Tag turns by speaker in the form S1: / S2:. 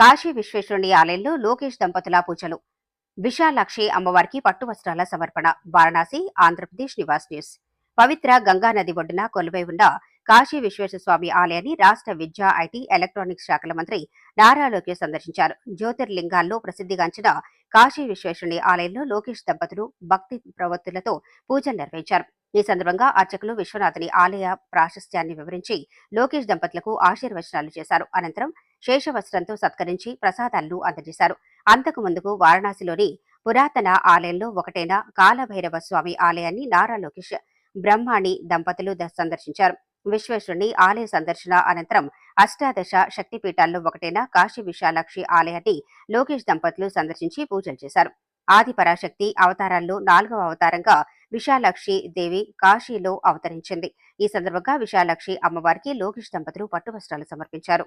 S1: కాశీ విశ్వేశ్వరుని ఆలయంలో లోకేష్ దంపతుల పూజలు. విశాలాక్షి అమ్మవారికి పట్టు వస్త్రాల సమర్పణ. వారణాసి ఆంధ్రప్రదేశ్ నివాస్ న్యూస్. పవిత్ర గంగా నది ఒడ్డున కొలువై ఉన్న కాశీ విశ్వేశ్వర స్వామి ఆలయాన్ని రాష్ట్ర విద్యా ఐటీ ఎలక్ట్రానిక్స్ శాఖల మంత్రి నారా లోకేష్ సందర్శించారు. జ్యోతిర్లింగాల్లో ప్రసిద్ధిగాంచిన కాశీ విశ్వేశ్వరుని ఆలయంలో లోకేష్ దంపతులు భక్తి ప్రవృత్తులతో పూజలు నిర్వహించారు. ఈ సందర్భంగా అర్చకులు విశ్వనాథుని ఆలయ ప్రాశస్త్యాన్ని వివరించి లోకేష్ దంపతులకు ఆశీర్వచనాలు చేశారు. అనంతరం శేషవస్త్రంతో సత్కరించి ప్రసాదాలను అందజేశారు. అంతకు ముందుకు వారణాసిలోని పురాతన ఆలయంలో ఒకటైన కాలభైరవ స్వామి ఆలయాన్ని నారా లోకేష్ బ్రహ్మాణి దంపతులు సందర్శించారు. విశ్వేశ్వరుని ఆలయ సందర్శన అనంతరం అష్టాదశ శక్తిపీఠాల్లో ఒకటైన కాశీ విశాలాక్షి ఆలయాన్ని లోకేష్ దంపతులు సందర్శించి పూజలు చేశారు. ఆది పరాశక్తి అవతారాల్లో నాలుగవ అవతారంగా విశాలాక్షి దేవి కాశీలో అవతరించింది. ఈ సందర్భంగా విశాలాక్షి అమ్మవారికి లోకేష్ దంపతులు పట్టు వస్త్రాలు సమర్పించారు.